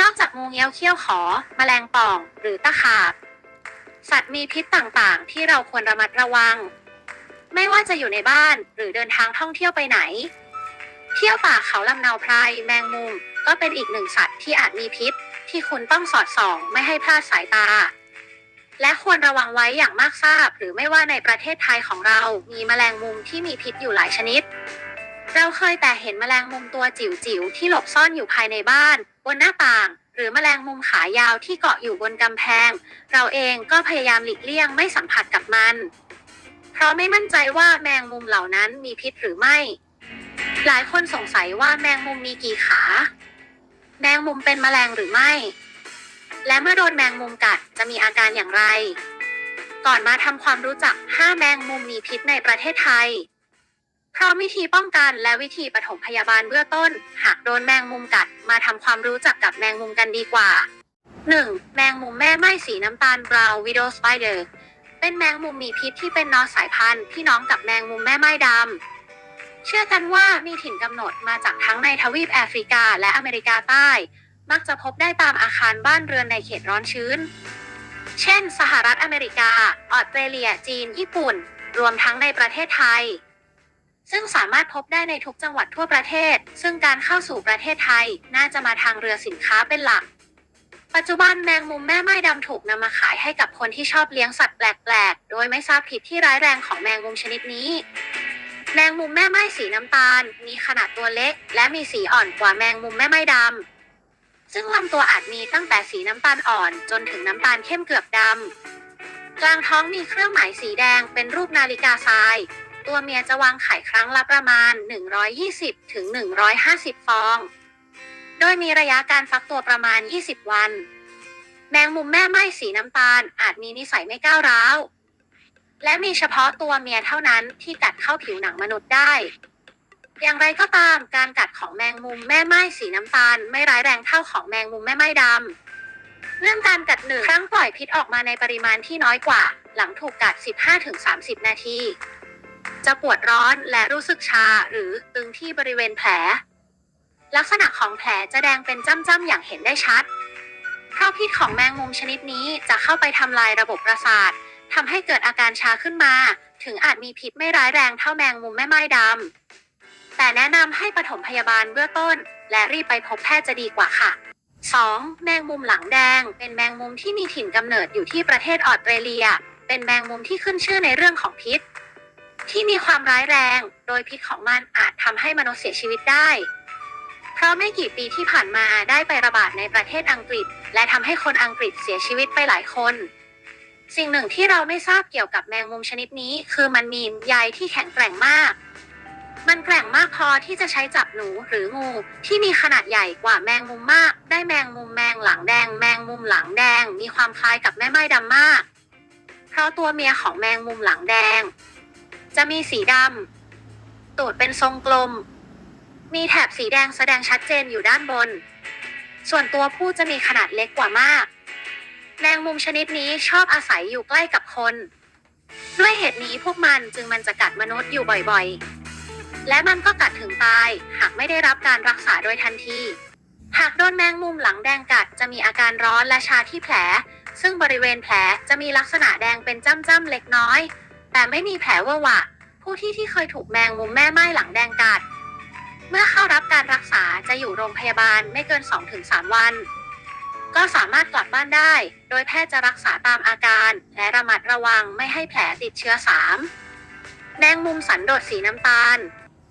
นอกจากงูเงี้ยวเขี้ยวขอแมลงป่อง หรือตะขาบ สัตว์มีพิษต่างๆ ที่เราควรระมัดระวัง ไม่ว่าจะอยู่ในบ้านหรือเดินทางท่องเที่ยวไปไหน เที่ยวป่าเขาลำนาไพรแมงมุม ก็เป็นอีกหนึ่งสัตว์ที่อาจมีพิษ ที่คุณต้องสอดส่อง ไม่ให้พลาดสายตา และควรระวังไว้อย่างมากทราบ หรือไม่ว่าในประเทศไทยของเรามีแมลงมุมที่มีพิษอยู่หลายชนิด เราเคยแต่เห็นแมลงมุมตัวจิ๋วๆที่หลบซ่อนอยู่ภายในบ้าน บนหน้าต่าง หรือแมลงมุมขายาวที่เกาะอยู่บนกำแพง เราเองก็พยายามหลีกเลี่ยงไม่สัมผัสกับมัน เพราะไม่มั่นใจว่าแมงมุมเหล่านั้นมีพิษหรือไม่ หลายคนสงสัยว่าแมงมุมมีกี่ขา แมงมุมเป็นแมลงหรือไม่ และเมื่อโดนแมงมุมกัดจะมีอาการอย่างไร ก่อนมาทำความรู้จัก 5 แมงมุมมีพิษในประเทศไทย พร้อมวิธีป้องกันและวิธีปฐมพยาบาลเบื้องต้น หากโดนแมงมุมกัด มาทำความรู้จักกับแมงมุมกันดีกว่า 1. แมงมุมแม่ไม้สีน้ำตาลบราว์วิดโอสไปเดอร์เป็นแมงมุมมีพิษที่เป็นนอสายพันธุ์พี่น้องกับแมงมุมแม่ไม้ดำ เชื่อกันว่ามีถิ่นกำเนิดมาจากทั้งในทวีปแอฟริกาและอเมริกาใต้ มักจะพบได้ตามอาคารบ้านเรือนในเขตร้อนชื้น เช่น สหรัฐอเมริกา ออสเตรเลีย จีน ญี่ปุ่น รวมทั้งในประเทศไทย ซึ่งสามารถพบได้ในทุกจังหวัดทั่วประเทศ ซึ่งการเข้าสู่ประเทศไทยน่าจะมาทางเรือสินค้าเป็นหลัก ปัจจุบันแมงมุมแม่ไม้ดำถูกนำมาขายให้กับคนที่ชอบเลี้ยงสัตว์แปลกๆ โดยไม่ทราบผิดที่ร้ายแรงของแมงมุมชนิดนี้ แมงมุมแม่ไม้สีน้ำตาล มีขนาดตัวเล็ก และมีสีอ่อนกว่าแมงมุมแม่ไม้ดำ ซึ่งลำตัวอาจมีตั้งแต่สีน้ำตาลอ่อน จนถึงน้ำตาลเข้มเกือบดำกลางท้องมีเครื่องหมายสีแดงเป็นรูปนาฬิกาทราย ตัวเมียจะวางไข่ครั้งละประมาณ 120 ถึง 150 ฟอง โดยมีระยะการฟักตัวประมาณ 20 วัน แมงมุมแม่ไม้สีน้ำตาลอาจมีนิสัยไม่ก้าวร้าว และมีเฉพาะตัวเมียเท่านั้นที่กัดเข้าผิวหนังมนุษย์ได้ อย่างไรก็ตามการกัดของแมงมุมแม่ไม้สีน้ำตาลไม่ร้ายแรงเท่าของแมงมุมแม่ไม้ดำเรื่องการกัดหนึ่งครั้งปล่อยพิษออกมาในปริมาณที่น้อยกว่า หลังถูกกัด 15-30 นาที จะปวดร้อนและรู้สึกชาหรือตึงที่บริเวณแผล ลักษณะของแผลจะแดงเป็นจ้ำๆอย่างเห็นได้ชัดเพราะพิษของแมงมุมชนิดนี้จะเข้าไปทำลายระบบประสาททำให้เกิดอาการชาขึ้นมา ถึงอาจมีพิษไม่ร้ายแรงเท่าแมงมุมแม่ไม้ดำ แต่แนะนำให้ปฐมพยาบาลเบื้องต้น และรีบไปพบแพทย์จะดีกว่าค่ะ 2. แมงมุมหลังแดง เป็นแมงมุมที่มีถิ่นกำเนิดอยู่ที่ประเทศออสเตรเลีย เป็นแมงมุมที่ขึ้นชื่อในเรื่องของพิษ ที่มีความร้ายแรง โดยพิษของมันอาจทำให้มนุษย์เสียชีวิตได้ เพราะไม่กี่ปีที่ผ่านมาได้ไประบาดในประเทศอังกฤษ และทำให้คนอังกฤษเสียชีวิตไปหลายคน สิ่งหนึ่งที่เราไม่ทราบเกี่ยวกับแมงมุมชนิดนี้ คือมันมีใยที่แข็งแกร่งมาก มันแกร่งมากพอที่จะใช้จับหนูหรืองูที่มีขนาดใหญ่กว่าแมงมุมมาก ได้แมงมุมแมงหลังแดง แมงมุมหลังแดง มีความคล้ายกับแม่ไม้ดำมาก เพราะตัวเมียของแมงมุมหลังแดง จะมีสีดำ ตูดเป็นทรงกลม มีแถบสีแดงแสดงชัดเจนอยู่ด้านบน ส่วนตัวผู้จะมีขนาดเล็กกว่ามาก แมงมุมชนิดนี้ชอบอาศัยอยู่ใกล้กับคน ด้วยเหตุนี้พวกมันจึงมันจะกัดมนุษย์อยู่บ่อยๆ และมันก็กัดถึงตาย หากไม่ได้รับการรักษาโดยทันที หากโดนแมงมุมหลังแดงกัดจะมีอาการร้อนและชาที่แผล ซึ่งบริเวณแผลจะมีลักษณะแดงเป็นจ้ำๆเล็กน้อย แต่ไม่มีแผลเวอะหวะ ผู้ที่ที่เคยถูกแมงมุมแม่ไม้หลังแดงกัด เมื่อเข้ารับการรักษาจะอยู่โรงพยาบาลไม่เกิน 2-3 วัน ก็สามารถกลับบ้านได้ โดยแพทย์จะรักษาตามอาการ และระมัดระวังไม่ให้แผลติดเชื้อสามแมงมุมสันโดษสีน้ำตาล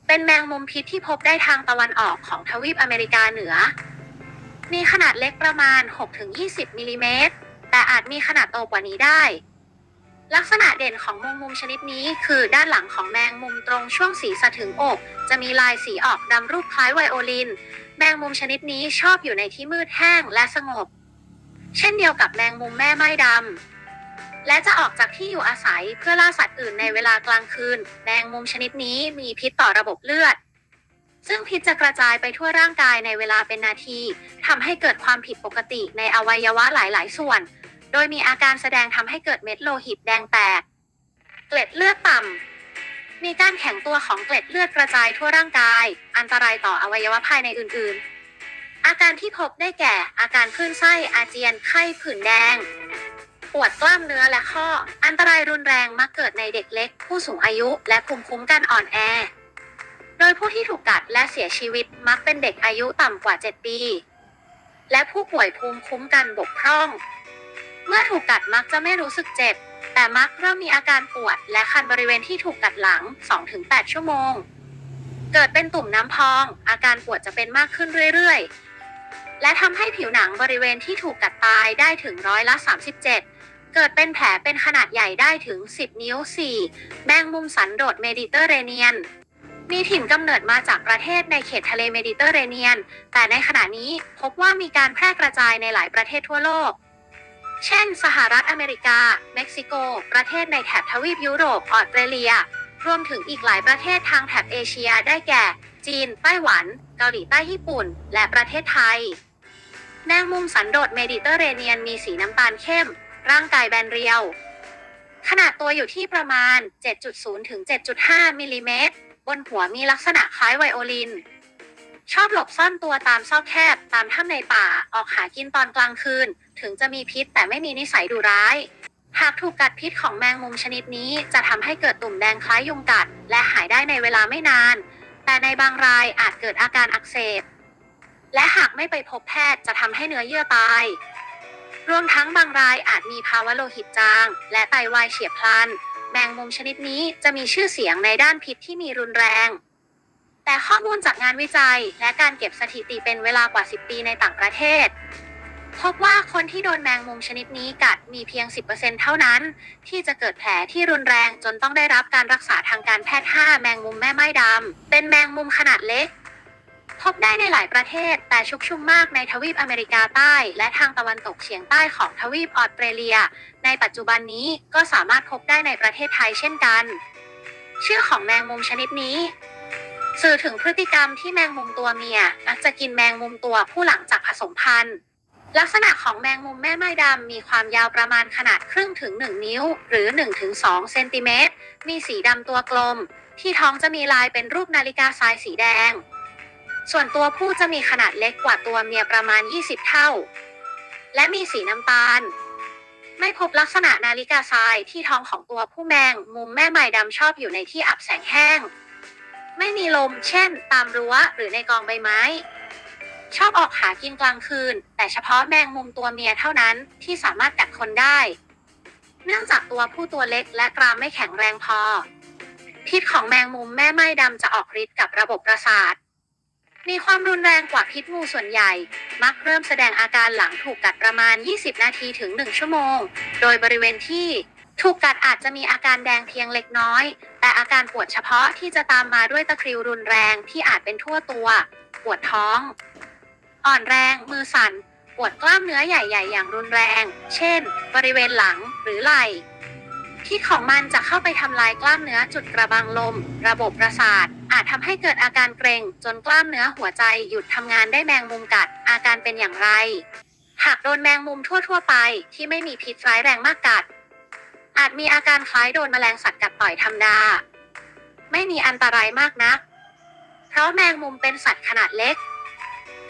เป็นแมงมุมพิษที่พบได้ทางตะวันออกของทวีปอเมริกาเหนือ มีขนาดเล็กประมาณ 6-20มิลลิเมตร แต่อาจมีขนาดโตกว่านี้ได้ ลักษณะเด่นของแมงมุมชนิดนี้คือด้านหลังของแมงมุมตรงช่วงศีรษะถึงอก จะมีลายสีออกดำรูปคล้ายไวโอลิน แมงมุมชนิดนี้ชอบอยู่ในที่มืดแห้งและสงบ เช่นเดียวกับแมงมุมแม่ไม้ดำและจะออกจากที่อยู่อาศัยเพื่อล่าสัตว์อื่นในเวลากลางคืน แมงมุมชนิดนี้มีพิษต่อระบบเลือด ซึ่งพิษจะกระจายไปทั่วร่างกายในเวลาเป็นนาทีทำให้เกิดความผิดปกติในอวัยวะหลาย ๆ ส่วน โดยมีอาการแสดงทำให้เกิดเม็ดโลหิตแดงแตก เกล็ดเลือดต่ำ มีการแข็งตัวของเกล็ดเลือดกระจายทั่วร่างกาย อันตรายต่ออวัยวะภายในอื่น ๆ อาการที่พบได้แก่ อาการคลื่นไส้อาเจียนไข้ผื่นแดง ปวดกล้ามเนื้อและข้อ อันตรายรุนแรงมักเกิดในเด็กเล็ก ผู้สูงอายุและภูมิคุ้มกันอ่อนแอ โดยผู้ที่ถูกกัดและเสียชีวิตมักเป็นเด็กอายุต่ำกว่า 7 ปี และผู้ป่วยภูมิคุ้มกันบกพร่อง เมื่อถูกกัดมักจะไม่รู้สึกเจ็บ แต่มักเริ่มมีอาการปวด และคันบริเวณที่ถูกกัดหลัง 2-8 ชั่วโมง เกิดเป็นตุ่มน้ำพอง อาการปวดจะเป็นมากขึ้นเรื่อยๆ และทำให้ผิวหนังบริเวณที่ถูกกัดตายได้ถึงร้อยละ 37เกิดเป็นแผลเป็นขนาดใหญ่ได้ถึง 10 นิ้ว 4 แมงมุมสันโดษเมดิเตอร์เรเนียน มีถิ่นกำเนิดมาจากประเทศในเขตทะเลเมดิเตอร์เรเนียน แต่ในขณะนี้พบว่ามีการแพร่กระจายในหลายประเทศทั่วโลก เช่น สหรัฐอเมริกา เม็กซิโก ประเทศในแถบทวีปยุโรป ออสเตรเลีย รวมถึงอีกหลายประเทศทางแถบเอเชียได้แก่ จีน ไต้หวัน เกาหลีใต้ญี่ปุ่น และประเทศไทย แมงมุมสันโดษเมดิเตอร์เรเนียนมีสีน้ำตาลเข้ม ร่างกายแบนเรียว ขนาดตัวอยู่ที่ประมาณ 7.0 ถึง 7.5 มิลลิเมตร บนหัวมีลักษณะคล้ายไวโอลิน ชอบหลบซ่อนตัวตามซอกแคบ ตามถ้ำในป่า ออกหากินตอนกลางคืน ถึงจะมีพิษแต่ไม่มีนิสัยดุร้าย หากถูกกัดพิษของแมงมุมชนิดนี้ จะทำให้เกิดตุ่มแดงคล้ายยุงกัด และหายได้ในเวลาไม่นาน แต่ในบางรายอาจเกิดอาการอักเสบ และหากไม่ไปพบแพทย์จะทำให้เนื้อเยื่อตาย รวมทั้งบางรายอาจมีภาวะโลหิตจาง และไตวายเฉียบพลัน แมงมุมชนิดนี้จะมีชื่อเสียงในด้านพิษที่มีรุนแรง แต่ข้อมูลจากงานวิจัย และการเก็บสถิติเป็นเวลากว่า 10 ปีในต่างประเทศ พบว่าคนที่โดนแมงมุมชนิดนี้กัดมีเพียง 10%เท่านั้น ที่จะเกิดแผลที่รุนแรงจนต้องได้รับการรักษาทางการแพทย์ 5 แมงมุมแม่ไม้ดำ เป็นแมงมุมขนาดเล็ก พบได้ในหลายประเทศ แต่ชุกชุมมากในทวีปอเมริกาใต้ และทางตะวันตกเฉียงใต้ของทวีปออสเตรเลีย ในปัจจุบันนี้ก็สามารถพบได้ในประเทศไทยเช่นกัน ชื่อของแมงมุมชนิดนี้ สื่อถึงพฤติกรรมที่แมงมุมตัวเมียมักจะกินแมงมุมตัวผู้หลังจากผสมพันธุ์ ลักษณะของแมงมุมแม่ไม้ดำมีความยาวประมาณขนาดครึ่งถึง 1 นิ้ว หรือ 1-2 เซนติเมตร มีสีดำตัวกลม ที่ท้องจะมีลายเป็นรูปนาฬิกาทรายสีแดง ส่วนตัวผู้จะมีขนาดเล็กกว่าตัวเมียประมาณ 20 เท่า และมีสีน้ำตาลไม่พบลักษณะนาฬิกาทรายที่ท้องของตัวผู้แมง มุมแม่ไม้ดำชอบอยู่ในที่อับแสงแห้ง ไม่มีลม เช่น ตามรั้วหรือในกองใบไม้ ชอบออกหากินกลางคืน แต่เฉพาะแมงมุมตัวเมียเท่านั้นที่สามารถกัดคนได้ เนื่องจากตัวผู้ตัวเล็กและกรามไม่แข็งแรงพอ พิษของแมงมุมแม่ไม้ดำจะออกฤทธิ์กับระบบประสาท มีความรุนแรงกว่าพิษงูส่วนใหญ่ มักเริ่มแสดงอาการหลังถูกกัดประมาณ 20 นาทีถึง 1 ชั่วโมง โดยบริเวณที่ ถูกกัดอาจจะมีอาการแดงเพียงเล็กน้อย แต่อาการปวดเฉพาะที่จะตามมาด้วยตะคริวรุนแรงที่อาจเป็นทั่วตัว ปวดท้อง อ่อนแรง มือสั่น ปวดกล้ามเนื้อใหญ่ ๆ อย่างรุนแรง เช่น บริเวณหลังหรือไหล่พิษของมันจะเข้าไปทำลายกล้ามเนื้อจุดกระบังลม ระบบประสาท อาจทำให้เกิดอาการเกร็ง จนกล้ามเนื้อหัวใจหยุดทำงานได้แมงมุมกัด อาการเป็นอย่างไร หากโดนแมงมุมทั่วๆไปที่ไม่มีพิษร้ายแรงมากกัด อาจมีอาการคล้ายโดนแมลงสัตว์กัดต่อยธรรมดา ไม่มีอันตรายมากนัก เพราะแมงมุมเป็นสัตว์ขนาดเล็ก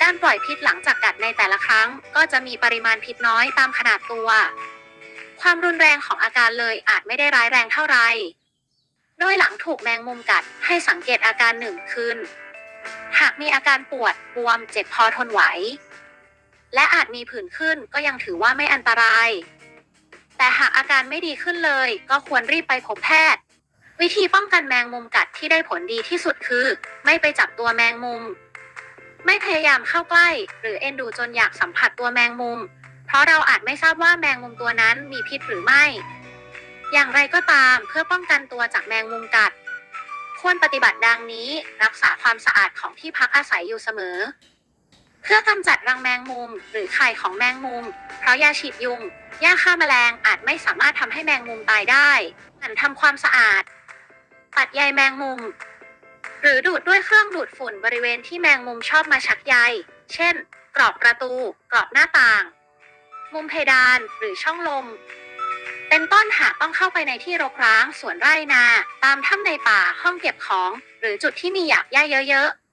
การปล่อยพิษหลังจากกัดในแต่ละครั้ง ก็จะมีปริมาณพิษน้อยตามขนาดตัว ความรุนแรงของอาการเลยอาจไม่ได้ร้ายแรงเท่าไหร่โดยหลังถูกแมงมุมกัดให้สังเกตอาการหนึ่งขึ้นหากมีอาการปวดบวมเจ็บพอทนไหว และอาจมีผื่นขึ้นก็ยังถือว่าไม่อันตราย แต่หากอาการไม่ดีขึ้นเลย ก็ควรรีบไปพบแพทย์ วิธีป้องกันแมงมุมกัดที่ได้ผลดีที่สุดคือ ไม่ไปจับตัวแมงมุม ไม่พยายามเข้าใกล้ หรือเอ็นดูจนอยากสัมผัสตัวแมงมุม เพราะเราอาจไม่ทราบว่าแมงมุมตัวนั้นมีพิษหรือไม่ อย่างไรก็ตามเพื่อป้องกันตัวจากแมงมุมกัด ควรปฏิบัติดังนี้ รักษาความสะอาดของที่พักอาศัยอยู่เสมอ เพื่อกำจัดรังแมงมุม หรือไข่ของแมงมุม เพราะยาฉีดยุงยาฆ่าแมลงอาจไม่สามารถทำให้แมงมุมตายได้หมั่นทำความสะอาด ตัดใยแมงมุม หรือดูดด้วยเครื่องดูดฝุ่นบริเวณที่แมงมุมชอบมาชักใย เช่น กรอบประตู กรอบหน้าต่าง มุมเพดานหรือช่องลม เป็นต้นหากต้องเข้าไปในที่รกร้างสวนไร่นา ตามถ้ำในป่าห้องเก็บของ หรือจุดที่มีหยากหญ้าเยอะๆ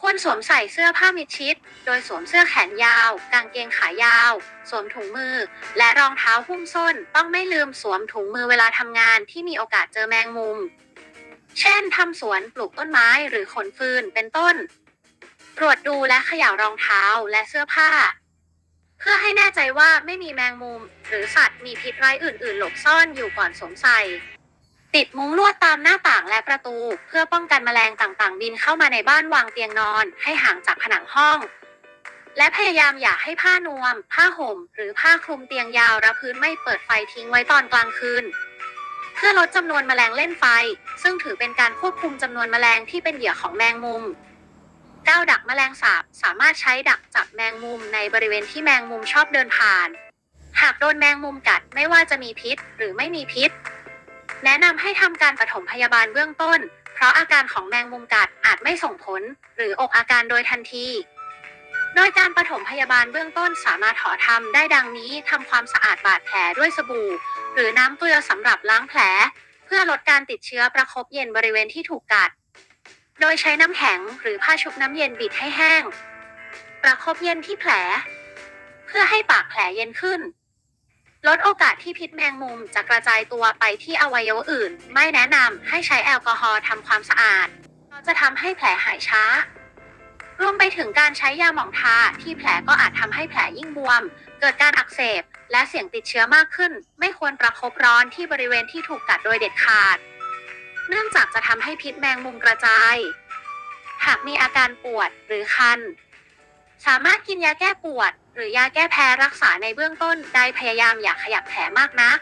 ควรสวมใส่เสื้อผ้ามิดชิด โดยสวมเสื้อแขนยาว กางเกงขายาว สวมถุงมือ และรองเท้าหุ้มส้น ต้องไม่ลืมสวมถุงมือเวลาทำงานที่มีโอกาสเจอแมงมุม เช่นทำสวนปลูกต้นไม้หรือขนฟืนเป็นต้น ตรวจดูและเขย่ารองเท้าและเสื้อผ้า เพื่อให้แน่ใจว่าไม่มีแมงมุม หรือสัตว์มีพิษร้ายอื่น ๆ หลบซ่อนอยู่ก่อนสวมใส่ ติดมุ้งลวดตามหน้าต่างและประตู เพื่อป้องกันแมลงต่างๆ บินเข้ามาในบ้านวางเตียงนอน ให้ห่างจากผนังห้อง และพยายามอย่าให้ผ้านวม ผ้าห่ม หรือผ้าคลุมเตียงยาวและพื้นไม่เปิดไฟทิ้งไว้ตอนกลางคืน เพื่อลดจำนวนแมลงเล่นไฟ ซึ่งถือเป็นการควบคุมจำนวนแมลงที่เป็นเหยื่อของแมงมุมก้าวดักแมลงสาบสามารถใช้ดักจับแมงมุมในบริเวณที่แมงมุมชอบเดินผ่าน หากโดนแมงมุมกัดไม่ว่าจะมีพิษหรือไม่มีพิษ แนะนำให้ทำการปฐมพยาบาลเบื้องต้น เพราะอาการของแมงมุมกัดอาจไม่ส่งผล หรืออกอาการโดยทันที โดยการปฐมพยาบาลเบื้องต้นสามารถถอทำได้ดังนี้ทำความสะอาดบาดแผลด้วยสบู่ หรือน้ำเกลือสำหรับล้างแผล เพื่อลดการติดเชื้อประคบเย็นบริเวณที่ถูกกัด โดยใช้น้ำแข็งหรือผ้าชุบน้ำเย็นบิดให้แห้ง ประคบเย็นที่แผล เพื่อให้ปากแผลเย็นขึ้น ลดโอกาสที่พิษแมงมุมจะกระจายตัวไปที่อวัยวะอื่น ไม่แนะนำให้ใช้แอลกอฮอล์ทำความสะอาดจะทำให้แผลหายช้า รวมไปถึงการใช้ยาหมองทาที่แผลก็อาจทำให้แผลยิ่งบวม เกิดการอักเสบ และเสี่ยงติดเชื้อมากขึ้น ไม่ควรประคบร้อนที่บริเวณที่ถูกกัดโดยเด็ดขาด เนื่องจากจะทำให้พิษแมงมุมกระจาย หากมีอาการปวดหรือคัน สามารถกินยาแก้ปวด หรือยาแก้แพ้รักษาในเบื้องต้นได้พยายามอย่าขยับแผลมากนัก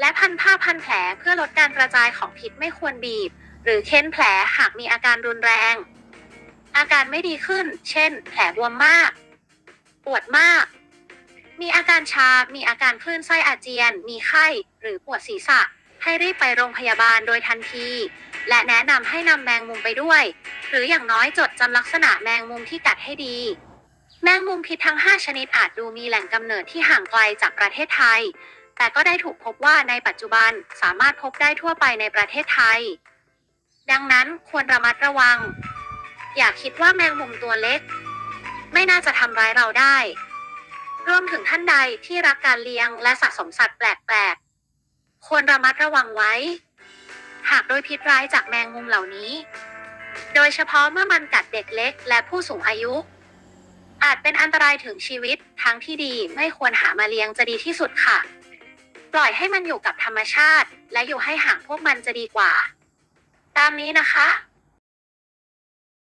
และพันผ้าพันแผลเพื่อลดการกระจายของพิษไม่ควรบีบ หรือเค้นแผลหากมีอาการรุนแรง อาการไม่ดีขึ้น เช่น แผลบวมมาก ปวดมาก มีอาการชา มีอาการคลื่นไส้อาเจียน มีไข้ หรือปวดศีรษะ ให้รีบไปโรงพยาบาลโดยทันที และแนะนำให้นำแมงมุมไปด้วย หรืออย่างน้อยจดจำลักษณะแมงมุมที่กัดให้ดี แมงมุมพิษทั้ง 5 ชนิดอาจดูมีแหล่งกำเนิดที่ห่างไกลจากประเทศไทย แต่ก็ได้ถูกพบว่าในปัจจุบันสามารถพบได้ทั่วไปในประเทศไทย ดังนั้นควรระมัดระวัง อย่าคิดว่าแมงมุมตัวเล็ก ไม่น่าจะทำร้ายเราได้ รวมถึงท่านใดที่รักการเลี้ยงและสะสมสัตว์แปลกๆควรระมัดระวังไว้ หากโดยพิษร้ายจากแมงมุมเหล่านี้ โดยเฉพาะเมื่อมันกัดเด็กเล็กและผู้สูงอายุ อาจเป็นอันตรายถึงชีวิต ทั้งที่ดีไม่ควรหามาเลี้ยงจะดีที่สุดค่ะ ปล่อยให้มันอยู่กับธรรมชาติ และอยู่ให้ห่างพวกมันจะดีกว่า ตามนี้นะคะ